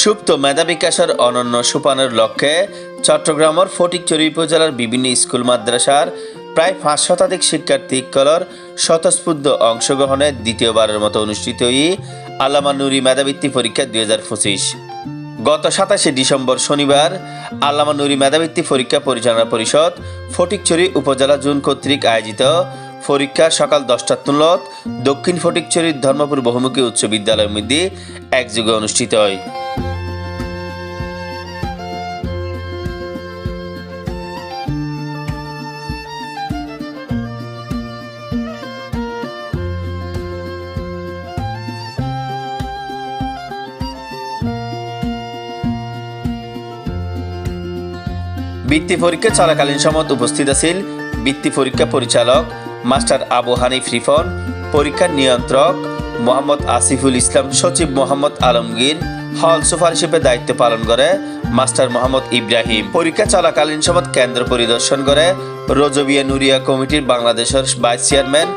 সুপ্ত মেধা বিকাশের অনন্য সোপানের লক্ষ্যে চট্টগ্রামের ফটিকচুরি উপজেলার বিভিন্ন স্কুল, মাদ্রাসার প্রায় পাঁচ শতাধিক শিক্ষার্থী কলর স্বতঃস্ফূর্ত অংশগ্রহণে দ্বিতীয়বারের মতো অনুষ্ঠিত ই আল্লামা নুরি মেধাবৃত্তি পরীক্ষা দুই হাজার পঁচিশ। গত সাতাশে ডিসেম্বর শনিবার আল্লামা নুরি মেধাবৃত্তি পরীক্ষা পরিচালনা পরিষদ ফটিকছড়ি উপজেলা জুন কর্তৃক আয়োজিত পরীক্ষা সকাল দশটার তুলত দক্ষিণ ফটিকছড়ির ধর্মপুর বহুমুখী উচ্চ বিদ্যালয়ের মধ্যে একযোগে অনুষ্ঠিত হয়। বৃত্তি পরীক্ষা চলাকালীন সময় উপস্থিত আছেন বৃত্তি পরীক্ষা পরিচালক মাস্টার আবু হানিফ রিফন পরীক্ষার নিয়ন্ত্রক মোহাম্মদ আসিফুল ইসলাম, সচিব মোহাম্মদ আলমগীর, হল সুপার হিসেবে দায়িত্ব পালন করে মাস্টার মোহাম্মদ ইব্রাহিম। পরীক্ষা চলাকালীন সময় কেন্দ্র পরিদর্শন করে রোজবিয়া নুরিয়া কমিটির বাংলাদেশের vice chairman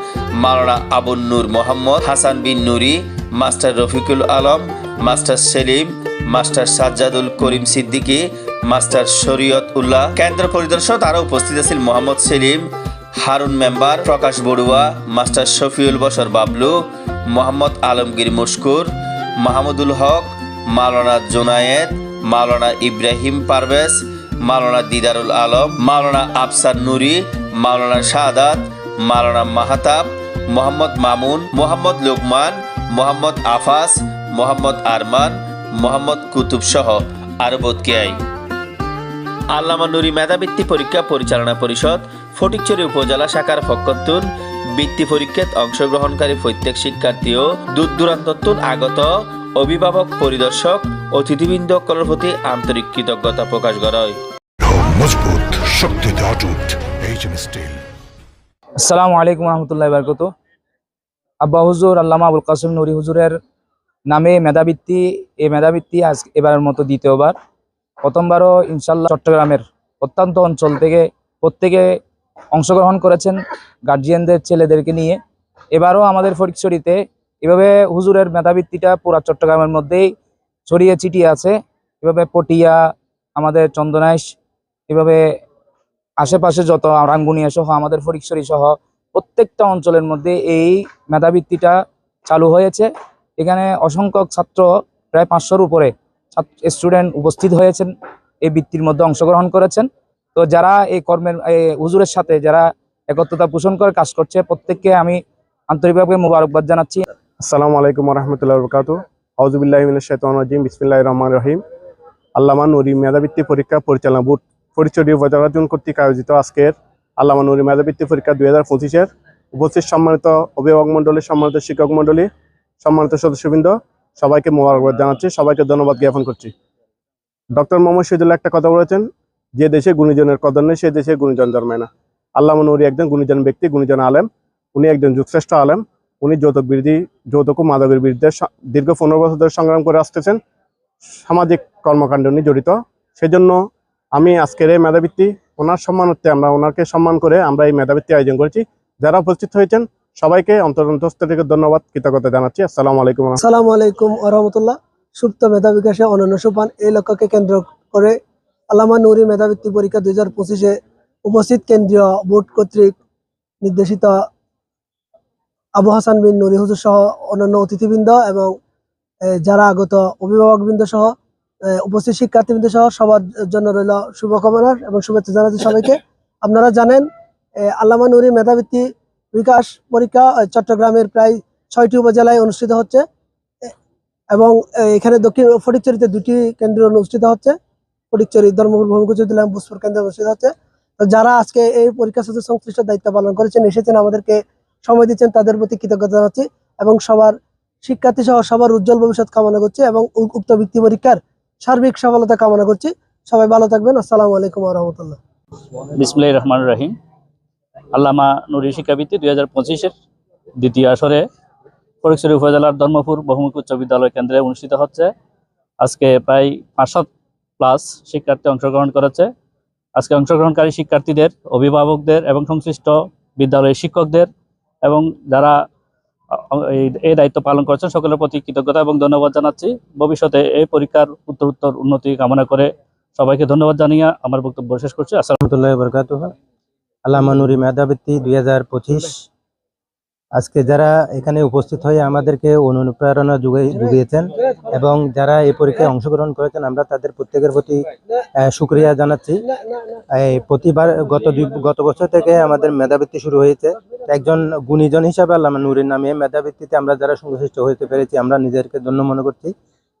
Maulana Abul Noor Mohammad, Hasan Bin Nuri, master Rafiqul Alam, master Selim, master Sajjadul Karim Siddiqui master Shariat Ullah কেন্দ্র পরিদর্শক আরও উপস্থিত আছেন মোহাম্মদ সেলিম হারুন মেম্বার, প্রকাশ বড়ুয়া, মাস্টার শফিউল বসর বাবলু, মোহাম্মদ আলমগীর মুশকুর, মাহমুদুল হক, মাওলানা জোনায়েদ, মাওলানা ইব্রাহিম পারভেজ, মাওলানা দিদারুল আলম, মাওলানা আফসার নুরি, মাওলানা শাহাদাত, মাওলানা মাহাতাব, মোহাম্মদ মামুন, মোহাম্মদ লোকমান, মোহাম্মদ আফাস, মোহাম্মদ আরমান, মোহাম্মদ কুতুব সহ আরও বোধকেয়াই আল্লামা নুরি মেধাবৃত্তি পরীক্ষা পরিচালনা পরিষদ ফটিকচুরি উপজেলা শাখার পক্ষতুন বৃত্তি পরীক্ষাত অংশগ্রহণকারী প্রত্যেক শিক্ষার্থী ও দূর দূরান্ততুন আগত অভিভাবক পরিদর্শক অতিথিবৃন্দ সকলের প্রতি আন্তরিক কৃতজ্ঞতা প্রকাশ করা হয় মজবুত শক্তিতে অটুট এইচ স্টিল। আসসালামু আলাইকুম রহমতুল্লাহ বারকত আব্বা হুজুর আল্লামা আবুল কাসিম নুরি হুজুরের নামে মেধাবৃত্তি এই মেধাবৃত্তি আজ এবারের মতো দ্বিতীয়বার। প্রথমবারও ইনশাল্লাহ চট্টগ্রামের প্রত্যন্ত অঞ্চল থেকে প্রত্যেকে অংশগ্রহণ করেছেন গার্জিয়ানদের ছেলেদেরকে নিয়ে। এবারও আমাদের ফটিকছড়িতে এভাবে হুজুরের মেধাবৃত্তিটা পুরা চট্টগ্রামের মধ্যেই ছড়িয়ে ছিটিয়ে আছে। এভাবে পটিয়া, আমাদের চন্দনাইশ, এভাবে আশেপাশে যত রাঙ্গুনিয়া সহ, আমাদের ফটিকছড়ি সহ প্রত্যেকটা অঞ্চলের মধ্যে এই মেধাবৃত্তিটা চালু হয়েছে। এখানে অসংখ্য ছাত্র প্রায় পাঁচশোর উপরে স্টুডেন্ট উপস্থিত হয়েছেন, এই বৃত্তির মধ্যে অংশগ্রহণ করেছেন। তো যারা এই কর্মের হুজুরের সাথে যারা একত্রতা পোষণ করে, কাজ করছে, প্রত্যেককে আমি আন্তরিকভাবে মোবারকবাদ জানাচ্ছি। আসসালামু আলাইকুম রহমতুল্লাহ বরকাত আউজুবিল্লাহিমিনাজিম বিসমিল্লাহ রহমান রহিম। আল্লামা নুরি মেধাবৃত্তি পরীক্ষা পরিচালনা বোর্ড পরিচয় উপজেলা কর্তৃক আয়োজিত আজকের আল্লামা নুরি মেধাবৃত্তি পরীক্ষা দুই হাজার পঁচিশের উপস্থিত সম্মানিত অভিভাবক মণ্ডলী, সম্মানিত শিক্ষক মণ্ডলী, সম্মানিত সদস্যবৃন্দ সবাইকে মোবারকবাদ জানাচ্ছি, সবাইকে ধন্যবাদ জ্ঞাপন করছি। ডক্টর মোহাম্মদ শহীদুল্লাহ একটা কথা বলেছেন, যে দেশে গুণীজনের কদর নেই, সে দেশে গুণীজন জন্মায় না। আল্লামা নুরি একজন গুণীজন ব্যক্তি, গুণীজন আলেম। উনি একজন যুগশ্রেষ্ঠ আলেম। উনি যৌতুক বিরোধী, যৌতুক ও মাদকের বিরুদ্ধে দীর্ঘ পনেরো বছর ধরে সংগ্রাম করে আসতেছেন। সামাজিক কর্মকাণ্ডে উনি জড়িত। সেজন্য আমি আজকের এই মেধাবৃত্তি, ওনার সম্মানার্থে আমরা ওনাকে সম্মান করে আমরা এই মেধাবৃত্তি আয়োজন করেছি। যারা উপস্থিত হয়েছেন সবাইকে অন্তরন্তস্থ থেকে ধন্যবাদ, কৃতজ্ঞতা জানাচ্ছি। আসসালামু আলাইকুম। আসসালামু আলাইকুম রহমতুল্লাহ। সুপ্ত মেধা বিকাশে অনন্য সোপান এই লক্ষ্যকে কেন্দ্র করে আল্লামা নুরি মেধাবৃত্তি পরীক্ষা দুই হাজার পঁচিশে উপস্থিত কেন্দ্রীয় বোর্ড কর্তৃক নির্দেশিত আবু হাসান বিন নুরি হুজুর সহ অন্যান্য অতিথিবৃন্দ এবং যারা আগত অভিভাবকবৃন্দ সহ উপস্থিত শিক্ষার্থীবৃন্দ সহ, সবার জন্য রইল শুভকামনা এবং শুভেচ্ছা জানাচ্ছি সবাইকে। আপনারা জানেন আল্লামা নুরি মেধাবৃত্তি বিকাশ পরীক্ষা চট্টগ্রামের প্রায় ছয়টি উপজেলায় অনুষ্ঠিত হচ্ছে। এবং এখানে দক্ষিণ ফটিকচুরিতে দুটি কেন্দ্র অনুষ্ঠিত হচ্ছে। ফটিকচুরি, ধর্মপুর ভূমিকুচুদ্দিলাম বুসপুর কেন্দ্রে অনুষ্ঠিত হচ্ছে। তো যারা আজকে এই পরীক্ষার সাথে সংশ্লিষ্ট দায়িত্ব পালন করেছেন, এসেছেন, আমাদেরকে সময় দিচ্ছেন, তাদের প্রতি কৃতজ্ঞতা জানাচ্ছি এবং সবার শিক্ষার্থী সহ সবার উজ্জ্বল ভবিষ্যৎ কামনা করছি এবং উক্ত বৃত্তি পরীক্ষার সার্বিক সফলতা কামনা করছি। সবাই ভালো থাকবেন। আসসালামু আলাইকুম রহমতুল্লাহ। বিসমুল্লাহ রহমান রহিম। আল্লামা নুরি শিক্ষাবৃত্তি দুই হাজার পঁচিশের দ্বিতীয় আসরে ফরিকছড়ি উপজেলার ধর্মপুর বহুমুখী উচ্চ বিদ্যালয় কেন্দ্রে অনুষ্ঠিত হচ্ছে। আজকে প্রায় পাঁচশো প্লাস শিক্ষার্থী অংশগ্রহণ করেছে। আজকে অংশগ্রহণকারী শিক্ষার্থীদের, অভিভাবকদের এবং সংশ্লিষ্ট বিদ্যালয়ের শিক্ষকদের এবং যারা এই দায়িত্ব পালন করেছেন সকলের প্রতি কৃতজ্ঞতা এবং ধন্যবাদ জানাচ্ছি। ভবিষ্যতে এই পরীক্ষার উত্তর উত্তর উন্নতি কামনা করে সবাইকে ধন্যবাদ জানিয়ে আমার বক্তব্য শেষ করছি। আসসালাম রহমতুল্লাহ বরকাত আল্লামা নুরি মেধাবৃত্তি দুই হাজার পঁচিশ। আজকে যারা এখানে উপস্থিত হয়ে আমাদেরকে অনুপ্রেরণা যুগে যুগিয়েছেন এবং যারা এই পরীক্ষায় অংশগ্রহণ করেছেন আমরা তাদের প্রত্যেকের প্রতি আহ, শুক্রিয়া জানাচ্ছি। প্রতিবার গত গত বছর থেকে আমাদের মেধাবৃত্তি শুরু হয়েছে। একজন গুণীজন হিসাবে আল্লামা নুরির নামে মেধাবৃত্তিতে আমরা যারা সংশ্লিষ্ট হতে পেরেছি আমরা নিজেদেরকে ধন্য মনে করছি।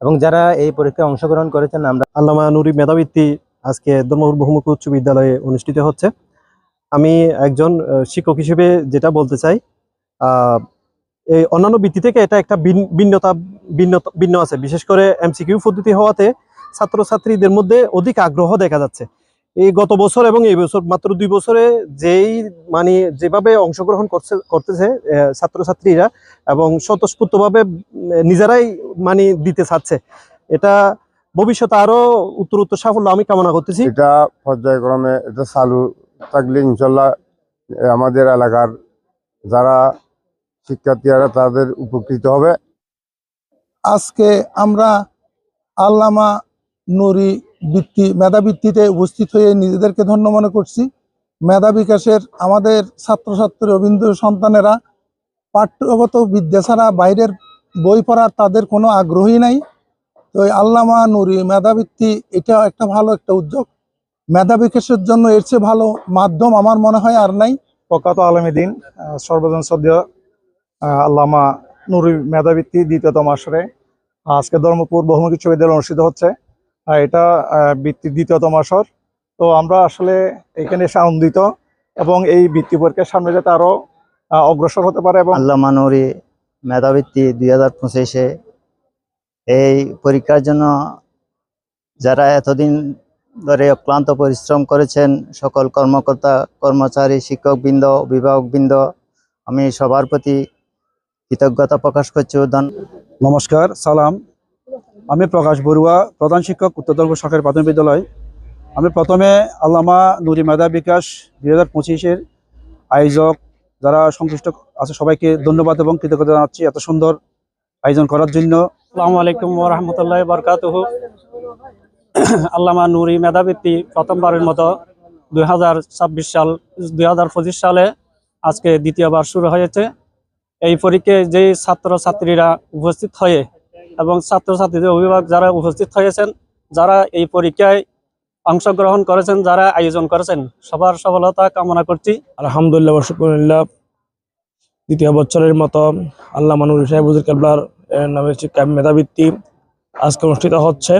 এবং যারা এই পরীক্ষায় অংশগ্রহণ করেছেন আমরা আল্লামা নুরি মেধাবৃত্তি আজকে ধর্মপুর বহুমুখী উচ্চ বিদ্যালয়ে অনুষ্ঠিত হচ্ছে। আমি একজন শিক্ষক হিসেবে যেটা বলতে চাই এই অন্যান্য বৃত্তি থেকে এটা একটা ভিন্নতা ভিন্নতা, ভিন্ন আছে। বিশেষ করে এমসিকিউ পদ্ধতি হওয়াতে ছাত্রছাত্রীদের মধ্যে অধিক আগ্রহ দেখা যাচ্ছে। এই গত বছর এবং এই বছর, মাত্র দুই বছরে যেই মানে যেভাবে অংশগ্রহণ করছে, করতেছে ছাত্রছাত্রীরা এবং স্বতঃস্ফূর্তভাবে নিজেরাই মানে দিতে চাচ্ছে। এটা ভবিষ্যতে আরও উত্তর উত্তর সাফল্য আমি কামনা করতেছি। এটা পর্যায়ক্রমে এটা চালু থাকলে ইনশাল্লাহ আমাদের এলাকার যারা শিক্ষার্থীরা তাদের উপকৃত হবে। আজকে আমরা আল্লামা নুরি বৃত্তি মেধাবৃত্তিতে উপস্থিত হয়ে নিজেদেরকে ধন্য মনে করছি। মেধা বিকাশের আমাদের ছাত্রছাত্রী, রবীন্দ্র সন্তানেরা পাঠ্যগত বিদ্যা ছাড়া বাইরের বই পড়ার তাদের কোনো আগ্রহী নাই। তো আল্লামা নুরি মেধাবৃত্তি এটা একটা ভালো একটা উদ্যোগ। মেধা বিকাশের জন্য এর চেয়ে ভালো মাধ্যম আমার মনে হয় আর নাই। প্রকাত আলমীদিন সর্বজন সদ্য আল্লামা নুরি মেধাবৃত্তি দ্বিতীয়তম আসরে। আজকে ধর্মপুর বহুমুখী উচ্চ বিদ্যালয় অনুষ্ঠিত হচ্ছে। এটা আহ, বৃত্তির দ্বিতীয়তম আসর। তো আমরা আসলে এখানে এসে আনন্দিত এবং এই বৃত্তি পরীক্ষার সামনে যাতে আরও অগ্রসর হতে পারে এবং আল্লামা নুরি মেধাবৃত্তি দুই হাজার পঁচিশে এই পরীক্ষার জন্য যারা এতদিন ধরে অক্লান্ত পরিশ্রম করেছেন সকল কর্মকর্তা কর্মচারী শিক্ষকবৃন্দ অভিভাবকবৃন্দ। আমি সবার প্রতি কৃতজ্ঞতা প্রকাশ করছি ধন- নমস্কার সালাম। আমি প্রকাশ বড়ুয়া প্রধান শিক্ষক উত্তর দলপুর সরকারি প্রাথমিক বিদ্যালয়। আমি প্রথমে আল্লামা নুরি মেধা বিকাশ দুই হাজার পঁচিশের আয়োজক যারা সংশ্লিষ্ট আছে সবাইকে ধন্যবাদ এবং কৃতজ্ঞতা জানাচ্ছি এত সুন্দর আয়োজন করার জন্য। আসসালামু আলাইকুম রহমতুল্লাহ বরকাতুহু। আল্লামা নুরি মেধাবৃত্তি প্রথমবারের মতো দুই হাজার ছাব্বিশ সাল, দুই হাজার পঁচিশ সালে আজকে দ্বিতীয়বার শুরু হয়েছে। এই পরীক্ষায় যেই ছাত্র ছাত্রীরা উপস্থিত হয়ে এবং ছাত্রছাত্রীদের অভিভাবক যারা উপস্থিত হয়েছেন, যারা এই পরীক্ষায় অংশগ্রহণ করেছেন, যারা আয়োজন করেছেন, সবার সফলতা কামনা করছি। আলহামদুলিল্লাহ শুক্রিল্লাহ দ্বিতীয় বছরের মতো আল্লাহ মানুর সাহেব কেবলার নামে শিক্ষা মেধাবৃত্তি আজকে অনুষ্ঠিত হচ্ছে।